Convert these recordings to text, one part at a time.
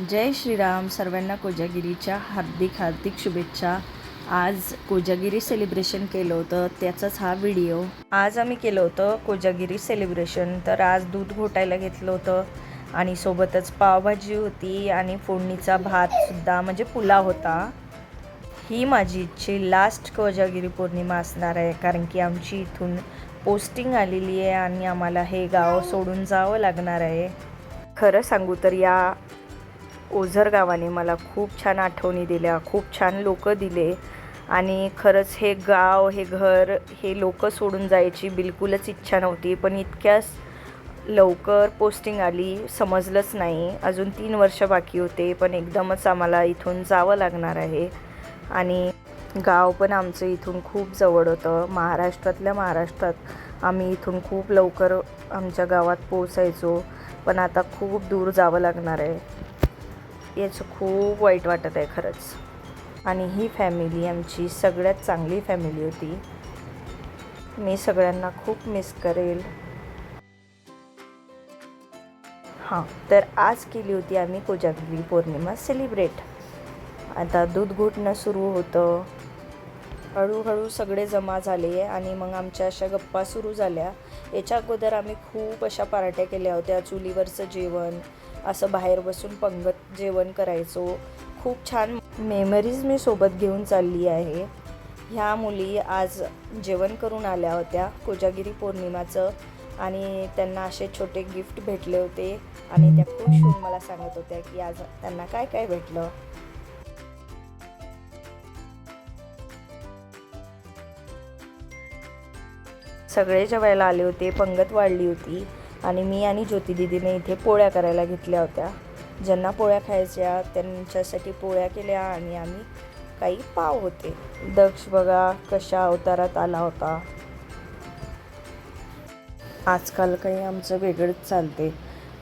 जय श्रीराम. सर्वांना कोजागिरीच्या हार्दिक हार्दिक शुभेच्छा. आज कोजागिरी सेलिब्रेशन केलं होतं त्याचाच हा व्हिडिओ आज आम्ही केलं होतं कोजागिरी सेलिब्रेशन तर आज दूध घोटायला घेतलं होतं आणि सोबतच पावभाजी होती आणि फोडणीचा भातसुद्धा म्हणजे पुलाव होता. ही माझी इच्छी लास्ट कोजागिरी पौर्णिमा असणार आहे कारण की आमची इथून पोस्टिंग आलेली आहे आणि आम्हाला हे गाव सोडून जावं लागणार आहे. खरं सांगू तर या ओझर गावाने मला खूप छान आठवणी दिल्या खूप छान लोक दिले. आणि खरंच हे गाव हे घर हे लोक सोडून जायची बिलकुलच इच्छा नव्हती. पण इतक्याच लवकर पोस्टिंग आली समजलंच नाही. अजून तीन वर्ष बाकी होते पण एकदमच आम्हाला इथून जावं लागणार आहे. आणि गाव पण आमचं इथून खूप जवळ होतं. महाराष्ट्रातल्या महाराष्ट्रात आम्ही इथून खूप लवकर आमच्या गावात पोचायचो पण आता खूप दूर जावं लागणार आहे. याचं खूप वाईट वाटत आहे खरंच. आणि ही फॅमिली आमची सगळ्यात चांगली फॅमिली होती. मी सगळ्यांना खूप मिस करेल. हां तर आज केली होती आम्ही कोजागिरी पौर्णिमा सेलिब्रेट आता दूध घोटणं सुरू होतं. हळूहळू सगळे जमा झाले आणि मग आमच्या अशा गप्पा सुरू झाल्या. याच्या अगोदर आम्ही खूप अशा पार्ट्या केल्या होत्या चुलीवरचं जेवण असं बाहेर बसून पंगत जेवण करायचो. खूप छान मेमरीज मी सोबत घेऊन चालली आहे. ह्या मुली आज जेवण करून आल्या होत्या कोजागिरी पौर्णिमाचं. आणि त्यांना असे छोटे गिफ्ट भेटले होते. आणि त्या खुश होऊन मला सांगत होत्या की आज त्यांना काय काय भेटलं. सगळे जेवायला आले होते पंगत वाढली होती. आणि मी आणि ज्योती दिदीने इथे पोळ्या करायला घेतल्या होत्या. ज्यांना पोळ्या खायच्या त्यांच्यासाठी पोळ्या केल्या आणि आम्ही काही पाव होते. दक्ष बघा कशा अवतारात आला होता. आजकाल काही आमचं वेगळंच चालते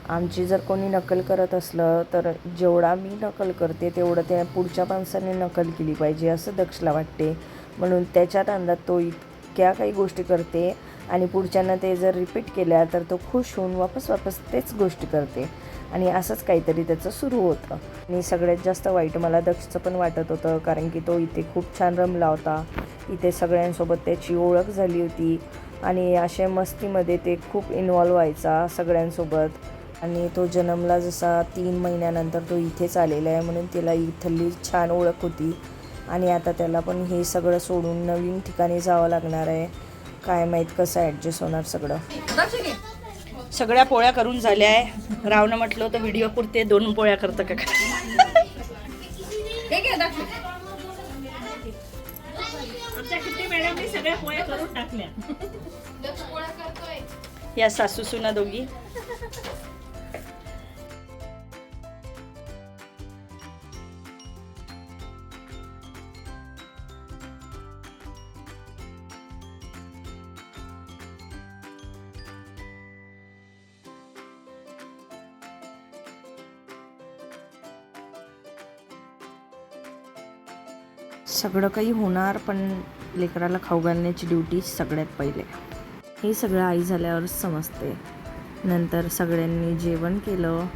आमची जर कोणी नकल करत असलं तर जेवढा मी नकल करते तेवढं त्या पुढच्या माणसाने नकल केली पाहिजे असं दक्षला वाटते. म्हणून त्याच्यात अंदात तो इतक्या काही गोष्टी करते. आणि पुढच्यांना ते जर रिपीट केल्या तर तो खुश होऊन वापस वापस तेच गोष्टी करते. आणि असंच काहीतरी त्याचं सुरू होतं. आणि सगळ्यात जास्त वाईट मला दक्षचं पण वाटत होतं कारण की तो इथे खूप छान रमला होता. इथे सगळ्यांसोबत त्याची ओळख झाली होती. आणि अशा मस्तीमध्ये ते खूप इन्वॉल्व्ह व्हायचा सगळ्यांसोबत. आणि तो जन्मला जसा तीन महिन्यानंतर तो इथेच आलेला आहे म्हणून तिला इथली छान ओळख होती. आणि आता त्याला पण हे सगळं सोडून नवीन ठिकाणी जावं लागणार आहे. काय माहीत कसं ॲडजस्ट होणार सगळं. सगळ्या पोळ्या करून झाल्या आहे. रावनं म्हटलं होतं व्हिडिओ पुरते दोन पोळ्या करतं का टाकल्या. या सासू सुना दोघी. सगळं काही होणार पण लेकराला खाऊ घालण्याची ड्युटी सगळ्यात पहिले. हे सगळं आई झाल्यावरच समजते. नंतर सगळ्यांनी जेवण केलं.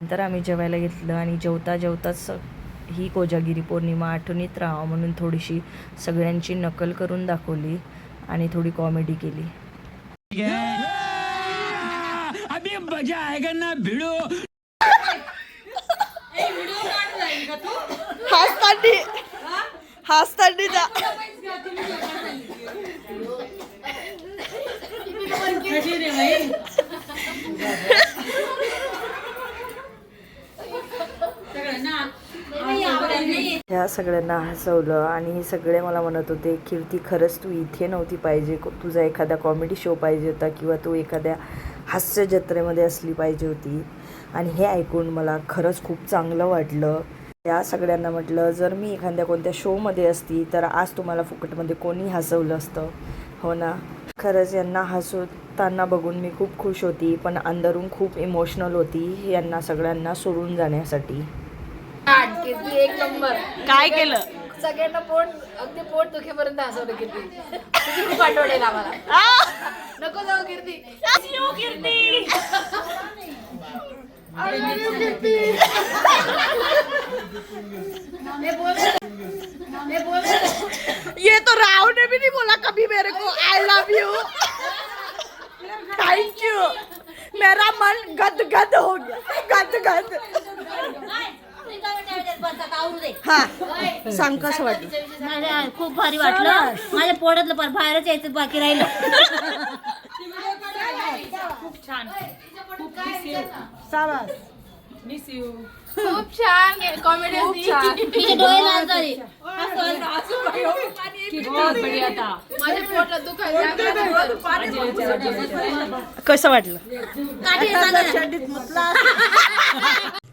नंतर आम्ही जेवायला घेतलं आणि जेवता जेवताच ही कोजागिरी पौर्णिमा आठवणीत राहावं म्हणून थोडीशी सगळ्यांची नकल करून दाखवली आणि थोडी कॉमेडी केली. अभी मजा आएगा ना भिड़ो. हसतांनी हसतांनी सगळ्यांना हसवलं आणि हे सगळे मला म्हणत होते कीर्ती खरंच तू इथे नव्हती पाहिजे. तुझा एखादा कॉमेडी शो पाहिजे होता किंवा तू एखाद्या हास्य जत्रेमध्ये असली पाहिजे होती. आणि हे ऐकून मला खरंच खूप चांगलं वाटलं. या सगळ्यांना म्हटलं जर मी एखाद्या कोणत्या शोमध्ये असती तर आज तुम्हाला फुकटमध्ये कोणी हसवलं असतं? हो ना. खरंच यांना हसवताना बघून मी खूप खुश होती पण अंदरून खूप इमोशनल होती यांना सगळ्यांना सोडून जाण्यासाठी. कीर्ती एक नंबर. काय केलं? सगळ्यांना पोट अगदी पोट दुखेपर्यंत हसवलं कीर्ती. किती खूप आठवडेल आम्हाला. नको जाऊ कीर्ती. कीर्ती. बोल. बोल. ये तो राव ने भी नहीं बोला कभी मेरे को. I love you thank you मेरा मन गद गद हो गया. गद गद हा. सांग कसं वाटलं. मला खूप भारी वाटलं. माझ्या पोटातलं पर बाहेरच यायचं बाकी राहिलं. खूप छान. कॉमेडी होती. तिचे डोळे लाल झाले. माझ्या पोटात दुखायला कसं वाटलं.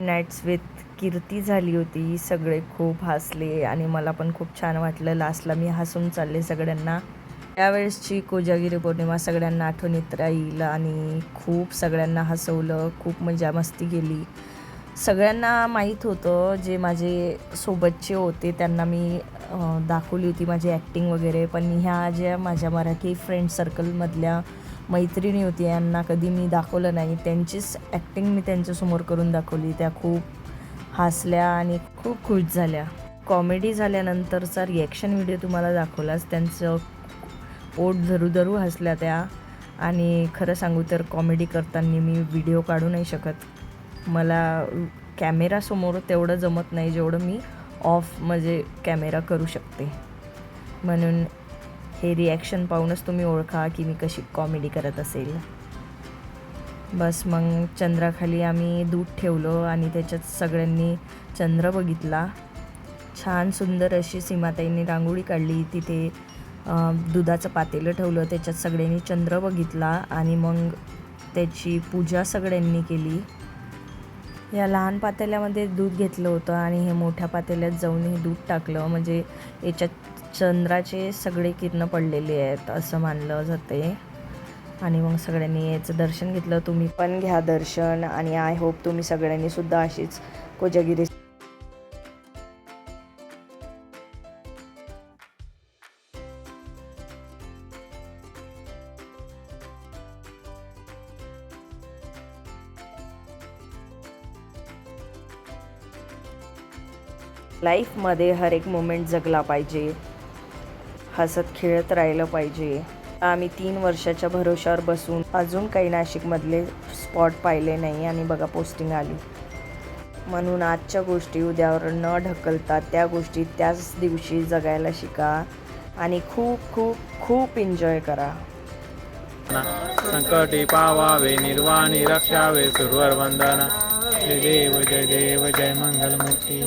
नाईट्स विथ कीर्ती झाली होती. सगळे खूप हसले आणि मला पण खूप छान वाटलं. लास्टला मी हसून चालले सगळ्यांना. त्यावेळेसची कोजागिरी पौर्णिमा सगळ्यांना आठवणीत राहील आणि खूप सगळ्यांना हसवलं. खूप मजा मस्ती केली. सगळ्यांना माहीत होतं जे माझे सोबतचे होते त्यांना मी दाखवली होती माझी ॲक्टिंग वगैरे. पण ह्या ज्या माझ्या मराठी फ्रेंड सर्कलमधल्या मैत्रिणी होती यांना कधी मी दाखवलं नाही. त्यांचीच ॲक्टिंग मी त्यांच्यासमोर करून दाखवली. त्या खूप हसल्या आणि खूप खुश झाल्या. कॉमेडी झाल्यानंतरचा रिॲक्शन व्हिडिओ तुम्हाला दाखवलाच त्यांचं पोट धरू धरू हसल्या त्या. आणि खरं सांगू तर कॉमेडी करताना मी व्हिडिओ काढू नाही शकत. मला कॅमेरासमोर तेवढं जमत नाही जेवढं मी ऑफ म्हणजे कॅमेरा करू शकते. म्हणून हे रिॲक्शन पाहूनच तुम्ही ओळखा की मी कशी कॉमेडी करत असेल. बस मग चंद्राखाली आम्ही दूध ठेवलं आणि त्याच्यात सगळ्यांनी चंद्र बघितला. छान सुंदर अशी सीमाताईंनी रांगोळी काढली. तिथे दुधाचं पातेलं ठेवलं. त्याच्यात सगळ्यांनी चंद्र बघितला आणि मग त्याची पूजा सगळ्यांनी केली. या लहान पातेल्यामध्ये दूध घेतलं होतं आणि हे मोठ्या पातेल्यात जाऊन हे दूध टाकलं. म्हणजे याच्यात चंद्राचे सगळे किरणं पडलेले आहेत असं मानलं जाते आणि मग सगळ्यांनी याचं दर्शन घेतलं. तुम्ही पण घ्या दर्शन आणि आय होप तुम्ही सगळ्यांनी सुद्धा अशीच कोजागिरी लाईफमध्ये हर एक मोमेंट जगला पाहिजे. हसत खेळत राहिलं पाहिजे. आम्ही तीन वर्षाच्या भरोशावर बसून अजून काही नाशिकमधले स्पॉट पाहिले नाही आणि बघा पोस्टिंग आली. म्हणून आजच्या गोष्टी उद्यावर न ढकलता त्या गोष्टी त्याच दिवशी जगायला शिका आणि खूप खूप खूप एन्जॉय करा. संकटी पावावे निर्वाणी रक्षावे सुरवर वंदना. जय देव जय देव जय मंगल मूर्ती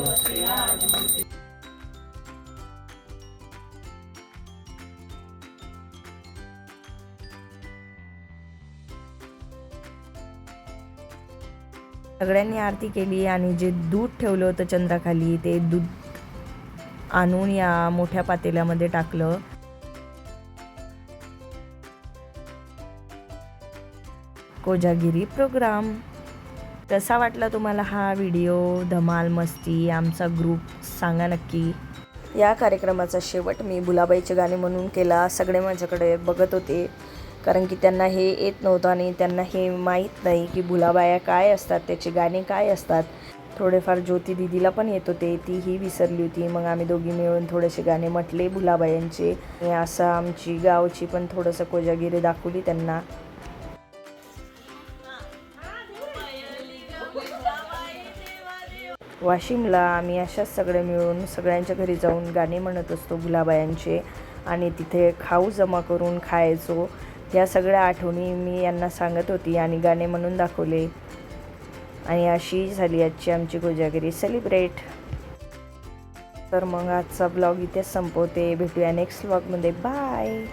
सगळ्यांनी आरती केली आणि जे दूध ठेवलं होतं चंद्राखाली ते दूध आणून या मोठ्या पातेल्यामध्ये टाकलं. कोजागिरी प्रोग्राम. कसा वाटला तुम्हाला हा व्हिडिओ? धमाल मस्ती आमचा ग्रुप सांगा नक्की. या कार्यक्रमाचा शेवट मी बुलाबाईचे गाणे म्हणून केला. सगळे माझ्याकडे बघत होते. कारण की त्यांना हे येत नव्हतं आणि त्यांना हे माहीत नाही की बुलाबाया काय असतात त्याचे गाणे काय असतात. थोडेफार ज्योती दिदीला पण येत होते. तीही विसरली होती. मग आम्ही दोघी मिळून थोडेसे गाणे म्हटले बुलाबायांचे. असं आमची गावची पण थोडंसं कोजागिरी दाखवली त्यांना. वाशिमला आम्ही अशाच सगळे मिळून सगळ्यांच्या घरी जाऊन गाणे म्हणत असतो गुलाबायांचे. आणि तिथे खाऊ जमा करून खायचो. या सगळ्या आठवणी मी यांना सांगत होती आणि गाणे म्हणून दाखवले. आणि अशी झाली आजची आमची कोजागिरी सेलिब्रेट तर मग आजचा ब्लॉग इथेच संपवते. भेटूया नेक्स्ट ब्लॉगमध्ये बाय